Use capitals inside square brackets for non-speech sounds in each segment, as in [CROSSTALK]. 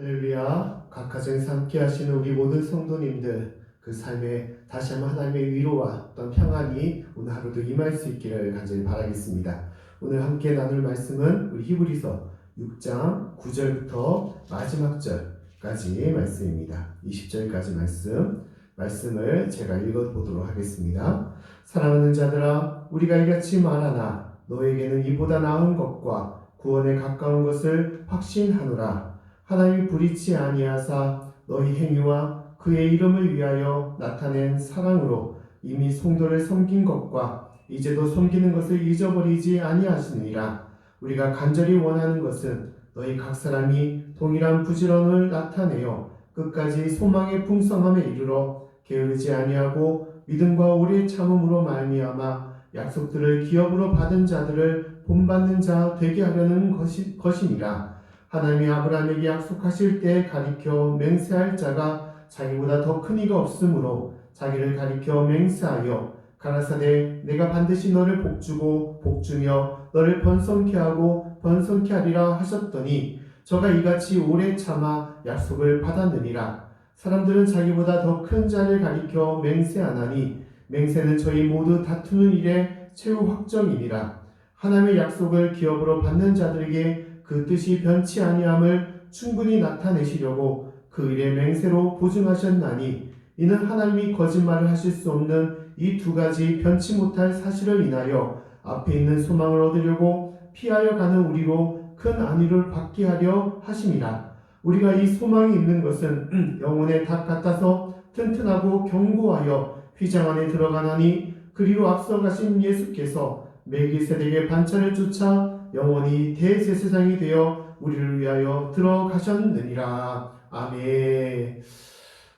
할렐루야 각 가정에서 함께 하시는 우리 모든 성도님들 그 삶에 다시 한번 하나님의 위로와 어떤 평안이 오늘 하루도 임할 수 있기를 간절히 바라겠습니다. 오늘 함께 나눌 말씀은 우리 히브리서 6장 9절부터 마지막 절까지 말씀입니다. 20절까지 말씀 말씀을 제가 읽어보도록 하겠습니다. 사랑하는 자들아 우리가 이같이 말하나 너에게는 이보다 나은 것과 구원에 가까운 것을 확신하노라 하나님이 불의치 아니하사 너희 행위와 그의 이름을 위하여 나타낸 사랑으로 이미 성도를 섬긴 것과 이제도 섬기는 것을 잊어버리지 아니하시느니라. 우리가 간절히 원하는 것은 너희 각 사람이 동일한 부지런을 나타내어 끝까지 소망의 풍성함에 이르러 게으르지 아니하고 믿음과 오래 참음으로 말미암아 약속들을 기업으로 받은 자들을 본받는 자 되게 하려는 것이, 것이니라 하나님이 아브라함에게 약속하실 때 가리켜 맹세할 자가 자기보다 더 큰 이가 없으므로 자기를 가리켜 맹세하여 가라사대 내가 반드시 너를 복주고 복주며 너를 번성케 하고 번성케 하리라 하셨더니 저가 이같이 오래 참아 약속을 받았느니라. 사람들은 자기보다 더 큰 자를 가리켜 맹세하나니 맹세는 저희 모두 다투는 일의 최후 확정이니라. 하나님의 약속을 기업으로 받는 자들에게 그 뜻이 변치 아니함을 충분히 나타내시려고 그 일의 맹세로 보증하셨나니 이는 하나님이 거짓말을 하실 수 없는 이 두 가지 변치 못할 사실을 인하여 앞에 있는 소망을 얻으려고 피하여 가는 우리로 큰 안위를 받게 하려 하심이라. 우리가 이 소망이 있는 것은 [CLEARS THROAT] 영혼의 닭 같아서 튼튼하고 견고하여 휘장 안에 들어가나니 그리로 앞서 가신 예수께서 멜기세덱의 반차를 쫓아 영원히 대제사장이 되어 우리를 위하여 들어가셨느니라. 아멘.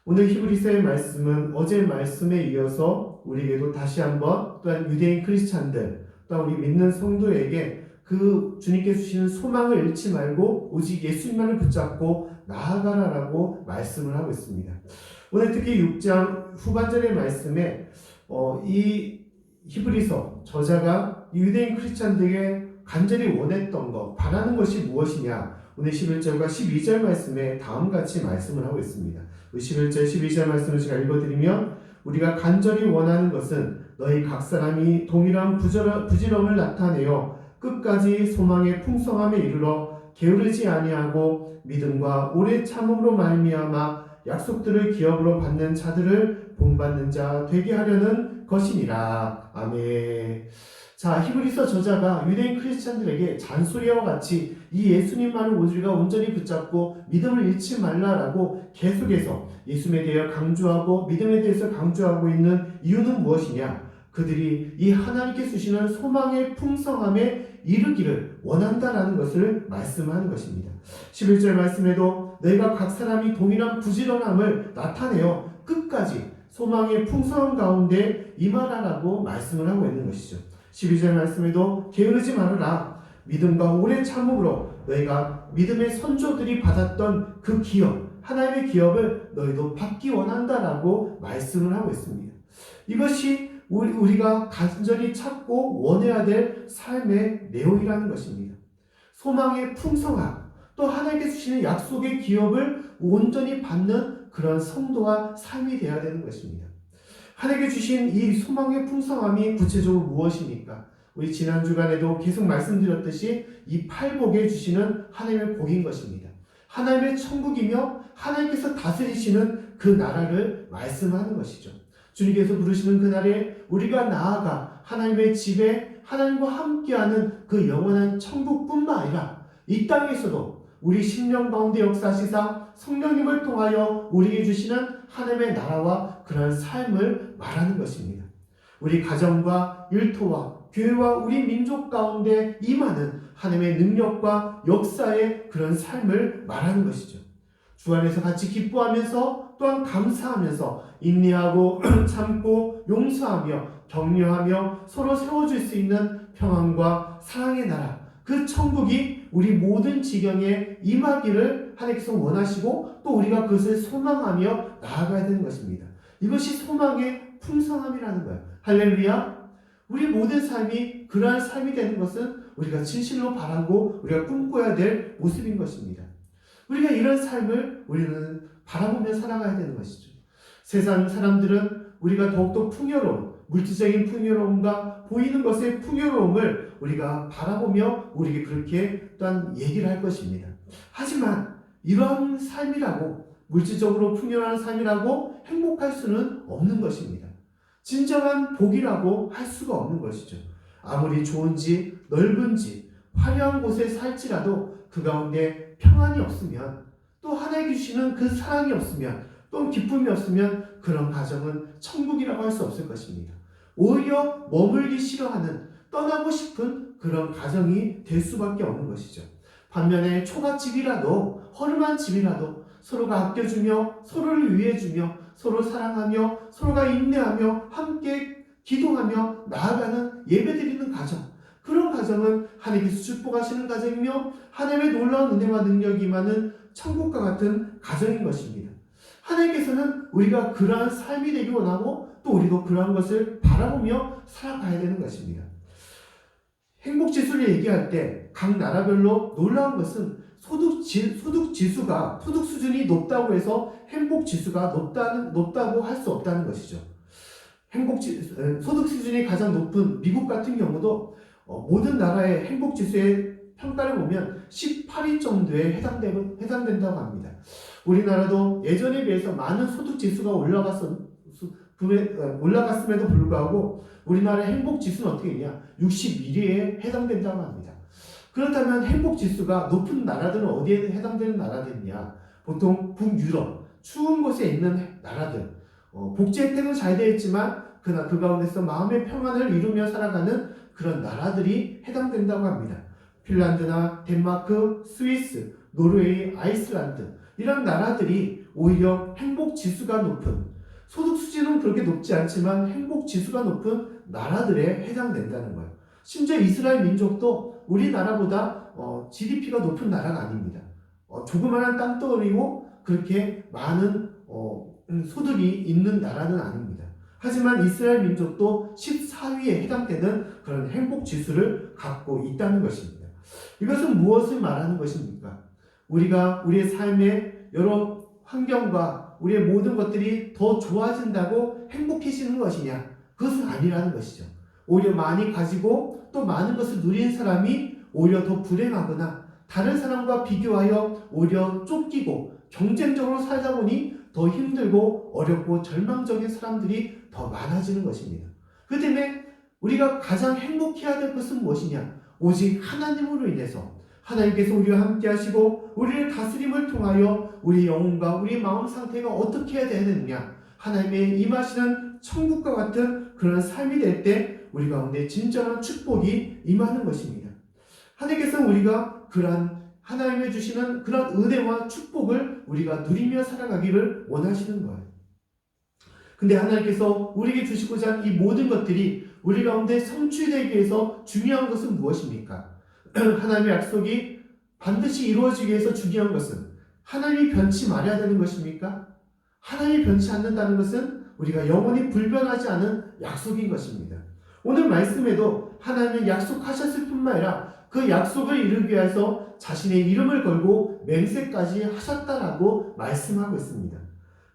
오늘 히브리서의 말씀은 어제 말씀에 이어서 우리에게도 다시 한번 또한 유대인 크리스찬들 또한 우리 믿는 성도에게 그 주님께 주시는 소망을 잃지 말고 오직 예수님만을 붙잡고 나아가라라고 말씀을 하고 있습니다. 오늘 특히 6장 후반절의 말씀에 어, 이 히브리서 저자가 유대인 크리스찬들에게 간절히 원했던 것, 바라는 것이 무엇이냐? 오늘 11절과 12절 말씀에 다음같이 말씀을 하고 있습니다. 11절, 12절 말씀을 제가 읽어드리면 우리가 간절히 원하는 것은 너희 각 사람이 동일한 부지런, 부지런을 나타내어 끝까지 소망의 풍성함에 이르러 게으르지 아니하고 믿음과 오래 참음으로 말미암아 약속들을 기업으로 받는 자들을 본받는 자 되게 하려는 것이니라. 아멘. 자, 히브리서 저자가 유대인 크리스찬들에게 잔소리와 같이 이 예수님만을 우리가 온전히 붙잡고 믿음을 잃지 말라라고 계속해서 예수님에 대해 강조하고 믿음에 대해서 강조하고 있는 이유는 무엇이냐? 그들이 이 하나님께 주시는 소망의 풍성함에 이르기를 원한다라는 것을 말씀하는 것입니다. 11절 말씀에도 너희가 각 사람이 동일한 부지런함을 나타내어 끝까지 소망의 풍성함 가운데 임하라라고 말씀을 하고 있는 것이죠. 12절 말씀에도 게으르지 말아라. 믿음과 오래 참음으로 너희가 믿음의 선조들이 받았던 그 기업, 하나님의 기업을 너희도 받기 원한다라고 말씀을 하고 있습니다. 이것이 우리, 우리가 간절히 찾고 원해야 될 삶의 내용이라는 것입니다. 소망의 풍성함, 또 하나님께 주시는 약속의 기업을 온전히 받는 그런 성도와 삶이 되어야 되는 것입니다. 하나님께 주신 이 소망의 풍성함이 구체적으로 무엇입니까? 우리 지난 주간에도 계속 말씀드렸듯이 이 팔복에 주시는 하나님의 복인 것입니다. 하나님의 천국이며 하나님께서 다스리시는 그 나라를 말씀하는 것이죠. 주님께서 부르시는 그날에 우리가 나아가 하나님의 집에 하나님과 함께하는 그 영원한 천국뿐만 아니라 이 땅에서도 우리 심령 가운데 역사시사 성령님을 통하여 우리에게 주시는 하나님의 나라와 그런 삶을 말하는 것입니다. 우리 가정과 일터와 교회와 우리 민족 가운데 임하는 하나님의 능력과 역사의 그런 삶을 말하는 것이죠. 주 안에서 같이 기뻐하면서 또한 감사하면서 인내하고 [CLEARS THROAT] 참고 용서하며 격려하며 서로 세워줄 수 있는 평안과 사랑의 나라 그 천국이 우리 모든 지경에 임하기를 하나님께서 원하시고 또 우리가 그것을 소망하며 나아가야 되는 것입니다. 이것이 소망의 풍성함이라는 거예요. 할렐루야. 우리 모든 삶이 그러한 삶이 되는 것은 우리가 진실로 바라고 우리가 꿈꿔야 될 모습인 것입니다. 우리가 이런 삶을 우리는 바라보며 살아가야 되는 것이죠. 세상 사람들은 우리가 더욱더 풍요로운 물질적인 풍요로움과 보이는 것의 풍요로움을 우리가 바라보며 우리에게 그렇게 또한 얘기를 할 것입니다. 하지만 이러한 삶이라고 물질적으로 풍요로운 삶이라고 행복할 수는 없는 것입니다. 진정한 복이라고 할 수가 없는 것이죠. 아무리 좋은지 넓은지 화려한 곳에 살지라도 그 가운데 평안이 없으면 또 하나님 주시는 그 사랑이 없으면 또 기쁨이 없으면 그런 가정은 천국이라고 할 수 없을 것입니다. 오히려 머물기 싫어하는 떠나고 싶은 그런 가정이 될 수밖에 없는 것이죠. 반면에 초가집이라도 허름한 집이라도 서로가 아껴주며 서로를 위해주며 서로 사랑하며 서로가 인내하며 함께 기도하며 나아가는 예배드리는 가정 그런 가정은 하나님께서 축복하시는 가정이며 하나님의 놀라운 은혜와 능력이 많은 천국과 같은 가정인 것입니다. 하나님께서는 우리가 그러한 삶이 되기 원하고 또 우리도 그러한 것을 바라보며 살아가야 되는 것입니다. 행복 지수를 얘기할 때 각 나라별로 놀라운 것은 소득 지, 소득 지수가 소득 수준이 높다고 해서 행복 지수가 높다는 높다고 할 수 없다는 것이죠. 행복 지 소득 수준이 가장 높은 미국 같은 경우도 어, 모든 나라의 행복 지수의 평가를 보면 18위 정도에 해당되, 해당된다고 합니다. 우리나라도 예전에 비해서 많은 소득 지수가 올라갔었, 올라갔음에도 불구하고 우리나라의 행복 지수는 어떻게 되냐? 61위에 해당된다고 합니다. 그렇다면 행복 지수가 높은 나라들은 어디에 해당되는 나라들이냐? 보통 북유럽, 추운 곳에 있는 나라들, 어, 복지 혜택은 잘 되어 있지만 그나 그 가운데서 마음의 평안을 이루며 살아가는 그런 나라들이 해당된다고 합니다. 핀란드나 덴마크, 스위스, 노르웨이, 아이슬란드 이런 나라들이 오히려 행복 지수가 높은 소득 수준은 그렇게 높지 않지만 행복 지수가 높은 나라들에 해당된다는 거예요. 심지어 이스라엘 민족도 우리나라보다 어, GDP가 높은 나라가 아닙니다. 어, 조그마한 땅덩어리고 그렇게 많은 어, 음, 소득이 있는 나라는 아닙니다. 하지만 이스라엘 민족도 14위에 해당되는 그런 행복 지수를 갖고 있다는 것입니다. 이것은 무엇을 말하는 것입니까? 우리가 우리의 삶의 여러 환경과 우리의 모든 것들이 더 좋아진다고 행복해지는 것이냐? 그것은 아니라는 것이죠. 오히려 많이 가지고 또 많은 것을 누린 사람이 오히려 더 불행하거나 다른 사람과 비교하여 오히려 쫓기고 경쟁적으로 살다 보니 더 힘들고 어렵고 절망적인 사람들이 더 많아지는 것입니다. 그 때문에 우리가 가장 행복해야 될 것은 무엇이냐? 오직 하나님으로 인해서 하나님께서 우리와 함께 하시고 우리를 다스림을 통하여 우리 영혼과 우리 마음 상태가 어떻게 해야 되느냐? 하나님의 임하시는 천국과 같은 그런 삶이 될 때 우리 가운데 진정한 축복이 임하는 것입니다. 하나님께서 우리가 그러한 하나님의 주시는 그런 은혜와 축복을 우리가 누리며 살아가기를 원하시는 거예요. 근데 하나님께서 우리에게 주시고자 한이 모든 것들이 우리 가운데 성취되기 위해서 중요한 것은 무엇입니까? [CLEARS THROAT] 하나님의 약속이 반드시 이루어지기 위해서 중요한 것은 하나님이 변치 말아야 되는 것입니까? 하나님이 변치 않는다는 것은 우리가 영원히 불변하지 않은 약속인 것입니다. 오늘 말씀에도 하나님은 약속하셨을 뿐만 아니라 그 약속을 이루기 위해서 자신의 이름을 걸고 맹세까지 하셨다라고 말씀하고 있습니다.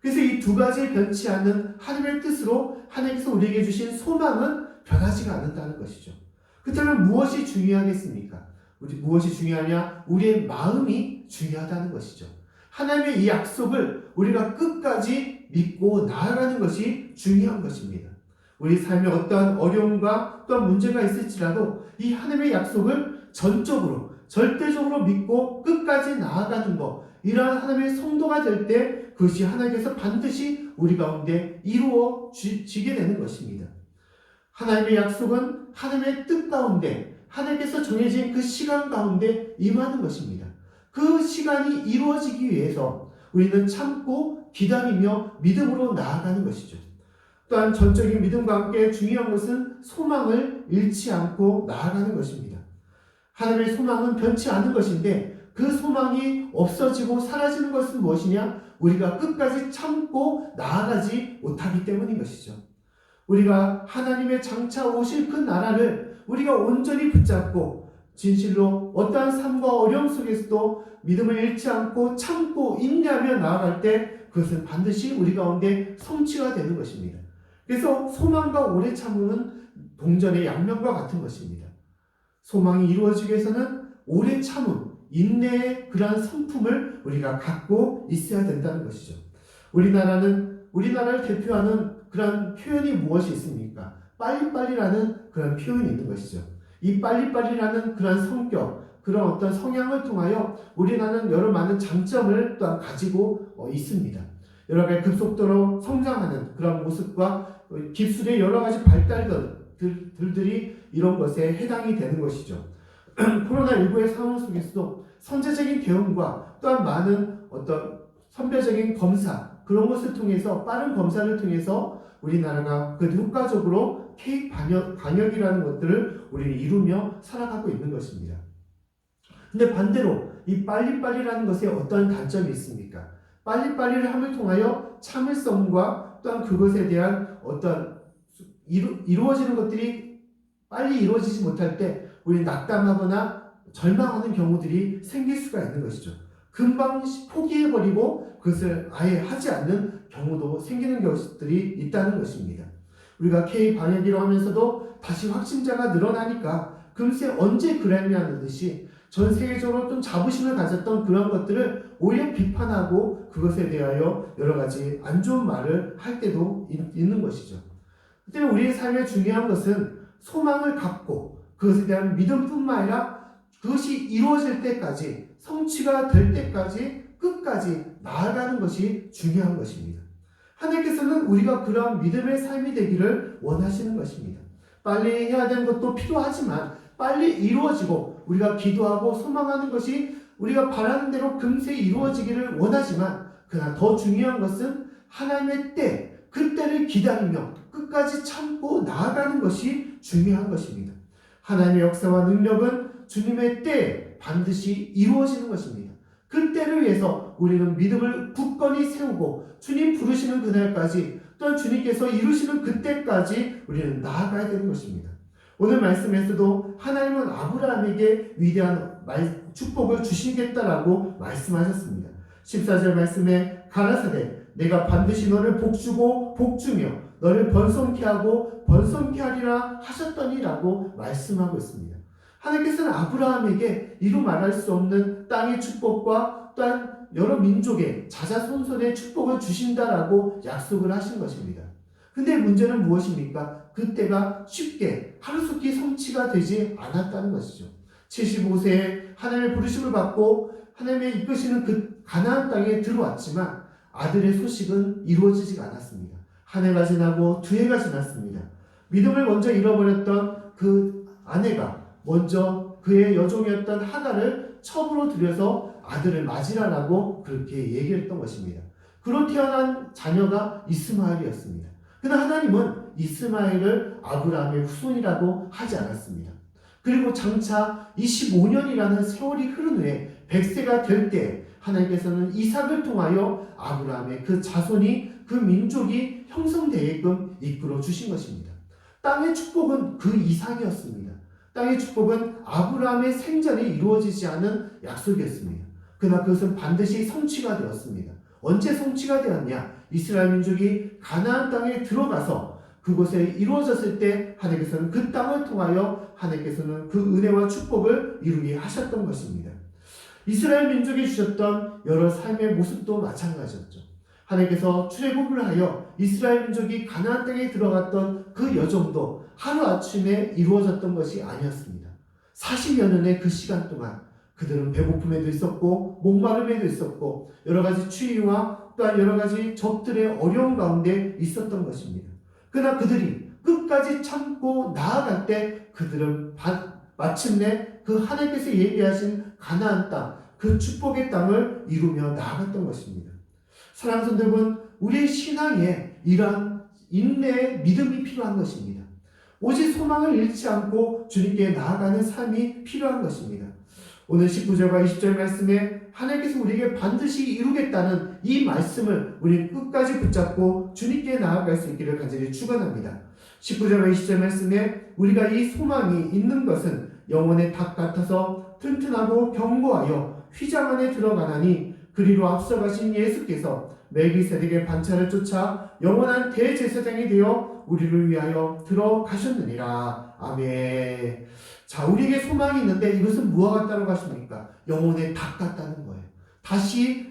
그래서 이 두 가지 변치 않는 하나님의 뜻으로 하나님께서 우리에게 주신 소망은 변하지가 않는다는 것이죠. 그렇다면 무엇이 중요하겠습니까? 우리 무엇이 중요하냐? 우리의 마음이 중요하다는 것이죠. 하나님의 이 약속을 우리가 끝까지 믿고 나아가는 것이 중요한 것입니다. 우리 삶에 어떠한 어려움과 또한 문제가 있을지라도 이 하나님의 약속을 전적으로 절대적으로 믿고 끝까지 나아가는 것 이러한 하나님의 성도가 될 때 그것이 하나님께서 반드시 우리 가운데 이루어지게 되는 것입니다. 하나님의 약속은 하나님의 뜻 가운데 하나님께서 정해진 그 시간 가운데 임하는 것입니다. 그 시간이 이루어지기 위해서 우리는 참고 기다리며 믿음으로 나아가는 것이죠. 또한 전적인 믿음과 함께 중요한 것은 소망을 잃지 않고 나아가는 것입니다. 하나님의 소망은 변치 않은 것인데 그 소망이 없어지고 사라지는 것은 무엇이냐? 우리가 끝까지 참고 나아가지 못하기 때문인 것이죠. 우리가 하나님의 장차 오실 그 나라를 우리가 온전히 붙잡고 진실로 어떠한 삶과 어려움 속에서도 믿음을 잃지 않고 참고 인내하며 나아갈 때 그것은 반드시 우리 가운데 성취가 되는 것입니다. 그래서 소망과 오래 참음은 동전의 양면과 같은 것입니다. 소망이 이루어지기 위해서는 오래 참음, 인내의 그러한 성품을 우리가 갖고 있어야 된다는 것이죠. 우리나라는 우리나라를 대표하는 그런 표현이 무엇이 있습니까? 빨리빨리라는 그런 표현이 있는 것이죠. 이 빨리빨리라는 그런 성격, 그런 어떤 성향을 통하여 우리나라는 여러 많은 장점을 또한 가지고 어, 있습니다. 여러 가지 급속도로 성장하는 그런 모습과 기술의 여러 가지 발달들이 이런 것에 해당이 되는 것이죠. [CLEARS THROAT] 코로나19의 상황 속에서도 선제적인 대응과 또한 많은 어떤 선별적인 검사 그런 것을 통해서 빠른 검사를 통해서 우리나라가 그 효과적으로 K 방역, 방역이라는 것들을 우리는 이루며 살아가고 있는 것입니다. 근데 반대로 이 빨리빨리라는 것에 어떤 단점이 있습니까? 빨리빨리를 함을 통하여 참을성과 또한 그것에 대한 어떤 이루, 이루어지는 것들이 빨리 이루어지지 못할 때 우리 낙담하거나 절망하는 경우들이 생길 수가 있는 것이죠. 금방 포기해버리고 그것을 아예 하지 않는 경우도 생기는 것들이 있다는 것입니다. 우리가 K 방역이라고 하면서도 다시 확진자가 늘어나니까 금세 언제 그랬냐는 듯이 전 세계적으로 좀 자부심을 가졌던 그런 것들을 오히려 비판하고 그것에 대하여 여러 가지 안 좋은 말을 할 때도 있는 것이죠. 그때 우리의 삶에 중요한 것은 소망을 갖고 그것에 대한 믿음뿐만 아니라 그것이 이루어질 때까지 성취가 될 때까지 끝까지 나아가는 것이 중요한 것입니다. 하나님께서는 우리가 그러한 믿음의 삶이 되기를 원하시는 것입니다. 빨리 해야 되는 것도 필요하지만 빨리 이루어지고 우리가 기도하고 소망하는 것이 우리가 바라는 대로 금세 이루어지기를 원하지만 그러나 더 중요한 것은 하나님의 때, 그 때를 기다리며 끝까지 참고 나아가는 것이 중요한 것입니다. 하나님의 역사와 능력은 주님의 때 반드시 이루어지는 것입니다. 그 때를 위해서 우리는 믿음을 굳건히 세우고 주님 부르시는 그날까지 또한 주님께서 이루시는 그때까지 우리는 나아가야 되는 것입니다. 오늘 말씀에서도 하나님은 아브라함에게 위대한 축복을 주시겠다라고 말씀하셨습니다. 14절 말씀에 가라사대 내가 반드시 너를 복주고 복주며 너를 번성케 하고 번성케 하리라 하셨더니라고 말씀하고 있습니다. 하나님께서는 아브라함에게 이루 말할 수 없는 땅의 축복과 또한 여러 민족의 자자손손의 축복을 주신다라고 약속을 하신 것입니다. 근데 문제는 무엇입니까? 그때가 쉽게 하루속히 성취가 되지 않았다는 것이죠. 75세에 하나님의 부르심을 받고 하나님의 이끄시는 그 가나안 땅에 들어왔지만 아들의 소식은 이루어지지 않았습니다. 한 해가 지나고 두 해가 지났습니다. 믿음을 먼저 잃어버렸던 그 아내가 먼저 그의 여종이었던 하나를 첩으로 들여서 아들을 맞으라라고 그렇게 얘기했던 것입니다. 그로 태어난 자녀가 이스마엘이었습니다. 그러나 하나님은 이스마엘을 아브라함의 후손이라고 하지 않았습니다. 그리고 장차 25년이라는 세월이 흐른 후에 100세가 될 때 하나님께서는 이삭을 통하여 아브라함의 그 자손이 그 민족이 형성되게끔 이끌어 주신 것입니다. 땅의 축복은 그 이상이었습니다. 땅의 축복은 아브라함의 생전에 이루어지지 않은 약속이었습니다. 그러나 그것은 반드시 성취가 되었습니다. 언제 성취가 되었냐? 이스라엘 민족이 가나안 땅에 들어가서 그곳에 이루어졌을 때 하나님께서는 그 땅을 통하여 하나님께서는 그 은혜와 축복을 이루게 하셨던 것입니다. 이스라엘 민족이 주셨던 여러 삶의 모습도 마찬가지였죠. 하나님께서 출애굽을 하여 이스라엘 민족이 가나안 땅에 들어갔던 그 여정도 하루아침에 이루어졌던 것이 아니었습니다. 40여 년의 그 시간 동안 그들은 배고픔에도 있었고 목마름에도 있었고 여러 가지 추위와 또한 여러 가지 적들의 어려운 가운데 있었던 것입니다. 그러나 그들이 끝까지 참고 나아갈 때 그들은 마침내 그 하나님께서 얘기하신 가나안 땅, 그 축복의 땅을 이루며 나아갔던 것입니다. 사랑하는 여러분, 우리의 신앙에 이러한 인내의 믿음이 필요한 것입니다. 오직 소망을 잃지 않고 주님께 나아가는 삶이 필요한 것입니다. 오늘 19절과 20절 말씀에 하나님께서 우리에게 반드시 이루겠다는 이 말씀을 우리 끝까지 붙잡고 주님께 나아갈 수 있기를 간절히 축원합니다. 19절과 20절 말씀에 우리가 이 소망이 있는 것은 영혼의 닭 같아서 튼튼하고 견고하여 휘장 안에 들어가나니 그리로 앞서가신 예수께서 멜기세덱의 반차를 쫓아 영원한 대제사장이 되어 우리를 위하여 들어가셨느니라. 아멘. 자, 우리에게 소망이 있는데 이것은 무엇 같다고 하십니까? 영혼의 닭 같다는 거예요. 다시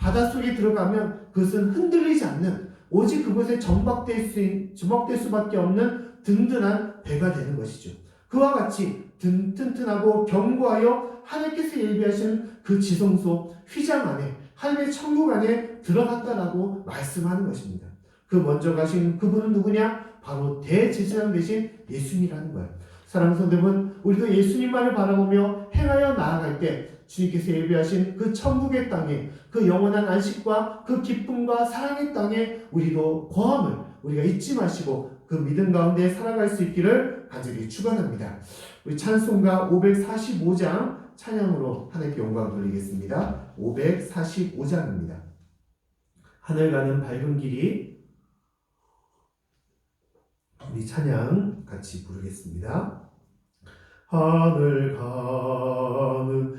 바닷속에 들어가면 그것은 흔들리지 않는 오직 그곳에 정박될 수, 있- 주목될 수밖에 없는 든든한 배가 되는 것이죠. 그와 같이 든, 튼튼하고 견고하여 하나님께서 예비하신 그 지성소 휘장 안에 하나님의 천국 안에 들어갔다라고 말씀하는 것입니다. 그 먼저 가신 그분은 누구냐? 바로 대제사장 되신 예수님이라는 거예요. 사랑하는 성도분, 우리도 예수님만을 바라보며 행하여 나아갈 때 주님께서 예비하신 그 천국의 땅에 그 영원한 안식과 그 기쁨과 사랑의 땅에 우리도 거함을 우리가 잊지 마시고 그 믿음 가운데 살아갈 수 있기를 간절히 축원합니다. 우리 찬송가 545장 찬양으로 하나님께 영광 돌리겠습니다. 545장입니다. 하늘 가는 밝은 길이 우리 찬양 같이 부르겠습니다. 하늘 가는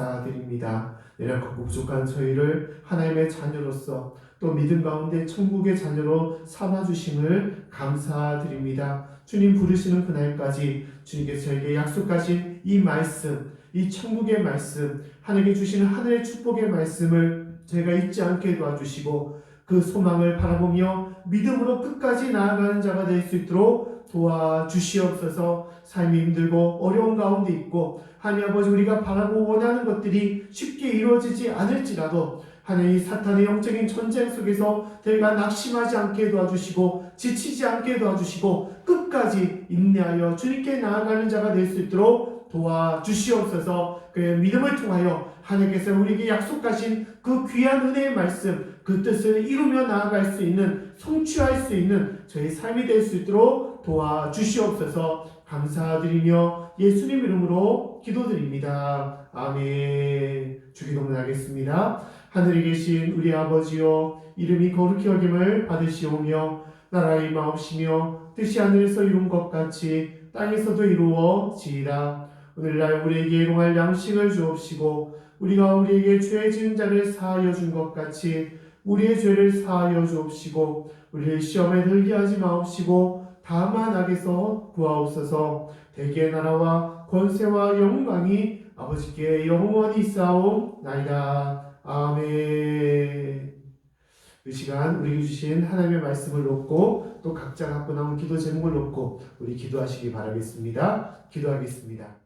감사드립니다 이렇게 부족한 저희를 하나님의 자녀로서 또 믿음 가운데 천국의 자녀로 삼아주심을 감사드립니다. 주님 부르시는 그날까지 주님께서 저에게 약속하신 이 말씀, 이 천국의 말씀, 하나님께 주시는 하늘의 축복의 말씀을 저희가 잊지 않게 도와주시고 그 소망을 바라보며 믿음으로 끝까지 나아가는 자가 될 수 있도록 도와주시옵소서. 삶이 힘들고 어려운 가운데 있고 하나님 아버지 우리가 바라고 원하는 것들이 쉽게 이루어지지 않을지라도 하나님 사탄의 영적인 전쟁 속에서 저희가 낙심하지 않게 도와주시고 지치지 않게 도와주시고 끝까지 인내하여 주님께 나아가는 자가 될 수 있도록 도와주시옵소서. 그의 믿음을 통하여 하나님께서 우리에게 약속하신 그 귀한 은혜의 말씀 그 뜻을 이루며 나아갈 수 있는 성취할 수 있는 저희 삶이 될 수 있도록 도와주시옵소서 감사드리며 예수님 이름으로 기도드립니다. 아멘. 주기도문 하겠습니다. 하늘에 계신 우리 아버지여 이름이 거룩히 여김을 받으시오며 나라의 임하옵시며 뜻이 하늘에서 이룬 것 같이 땅에서도 이루어지이다 오늘날 우리에게 일용할 양식을 주옵시고 우리가 우리에게 죄 지은 자를 사하여 준 것 같이 우리의 죄를 사하여 주옵시고 우리를 시험에 들게 하지 마옵시고 다만 악에서 구하옵소서. 대개 나라와 권세와 영광이 아버지께 영원히 있사옵나이다. 아멘. 이 시간 우리에게 주신 하나님의 말씀을 놓고 또 각자 갖고 남은 기도 제목을 놓고 우리 기도하시기 바라겠습니다. 기도하겠습니다